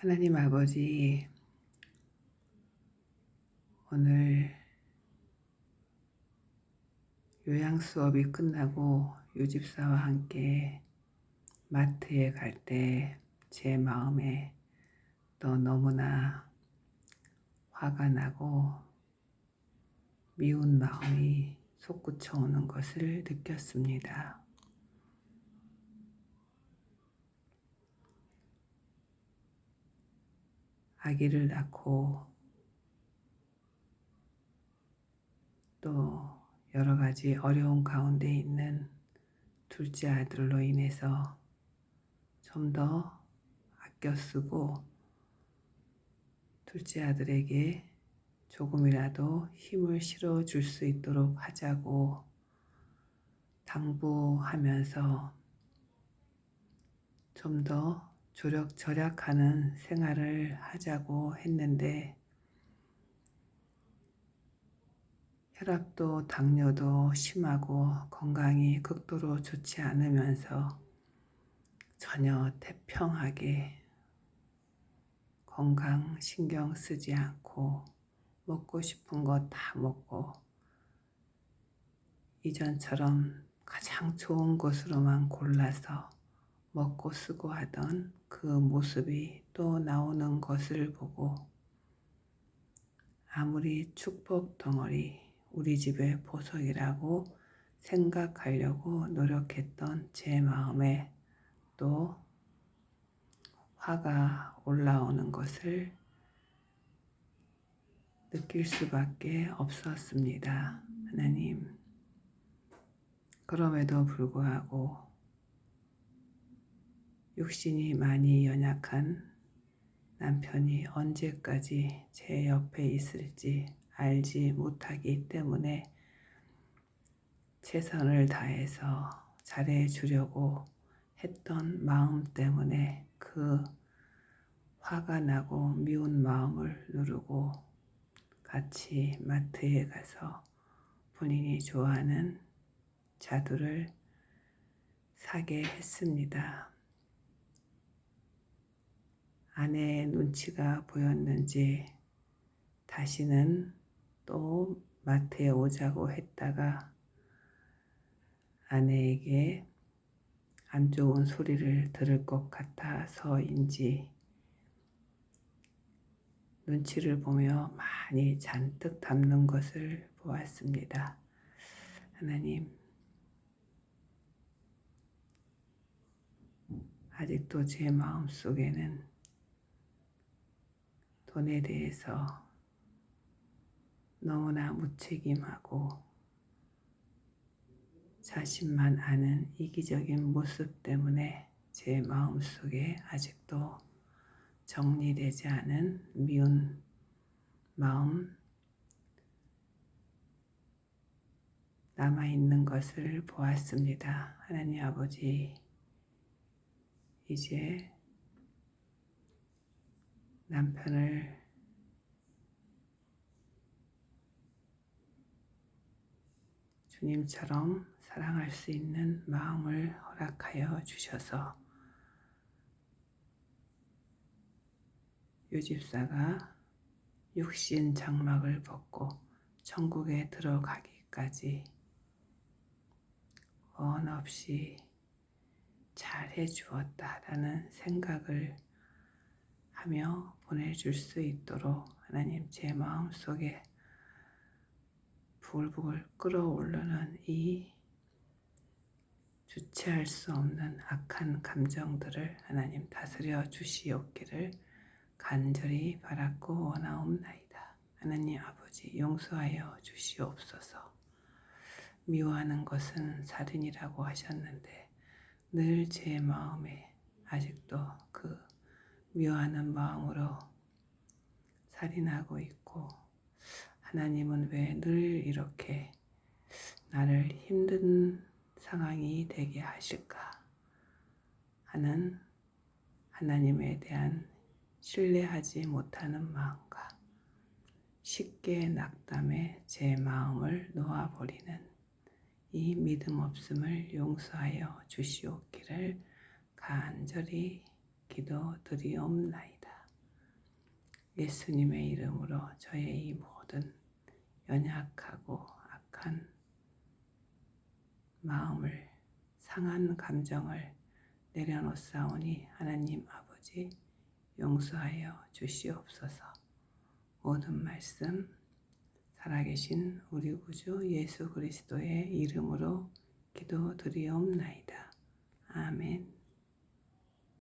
하나님 아버지, 오늘 요양 수업이 끝나고 요집사와 함께 마트에 갈 때 제 마음에 또 너무나 화가 나고 미운 마음이 솟구쳐 오는 것을 느꼈습니다. 아기를 낳고 또 여러 가지 어려운 가운데 있는 둘째 아들로 인해서 좀 더 아껴 쓰고 둘째 아들에게 조금이라도 힘을 실어 줄 수 있도록 하자고 당부하면서 좀더 조력 절약하는 생활을 하자고 했는데 혈압도 당뇨도 심하고 건강이 극도로 좋지 않으면서 전혀 태평하게 건강 신경 쓰지 않고 먹고 싶은 거 다 먹고 이전처럼 가장 좋은 것으로만 골라서 먹고 쓰고 하던 그 모습이 또 나오는 것을 보고 아무리 축복 덩어리 우리 집의 보석이라고 생각하려고 노력했던 제 마음에 또 화가 올라오는 것을 느낄 수밖에 없었습니다. 하나님. 그럼에도 불구하고 육신이 많이 연약한 남편이 언제까지 제 옆에 있을지 알지 못하기 때문에 최선을 다해서 잘해 주려고 했던 마음 때문에 그 화가 나고 미운 마음을 누르고 같이 마트에 가서 본인이 좋아하는 자두를 사게 했습니다. 아내의 눈치가 보였는지 다시는 또 마트에 오자고 했다가 아내에게 안 좋은 소리를 들을 것 같아서인지 눈치를 보며 많이 잔뜩 담는 것을 보았습니다. 하나님, 아직도 제 마음 속에는 돈에 대해서 너무나 무책임하고 자신만 아는 이기적인 모습 때문에 제 마음속에 아직도 정리되지 않은 미운 마음 남아 있는 것을 보았습니다. 하나님 아버지, 이제 남편을 주님처럼 사랑할 수 있는 마음을 허락하여 주셔서 요집사가 육신 장막을 벗고 천국에 들어가기까지 원 없이 잘 해 주었다라는 생각을 하며 보내줄 수 있도록 하나님 제 마음 속에 부글부글 끓어오르는 이 주체할 수 없는 악한 감정들을 하나님 다스려 주시옵기를 간절히 바랐고 원하옵나이다. 하나님 아버지 용서하여 주시옵소서. 미워하는 것은 살인이라고 하셨는데 늘 제 마음에 아직도 그 미워하는 마음으로 살인하고 있고 하나님은 왜 늘 이렇게 나를 힘든 상황이 되게 하실까 하는 하나님에 대한 신뢰하지 못하는 마음과 쉽게 낙담해 제 마음을 놓아버리는 이 믿음 없음을 용서하여 주시옵기를 간절히 기도드리옵나이다. 예수님의 이름으로 저의 이 모든 연약하고 악한 마음을 상한 감정을 내려놓사오니 하나님 아버지 용서하여 주시옵소서. 모든 말씀 살아계신 우리 구주 예수 그리스도의 이름으로 기도드리옵나이다. 아멘.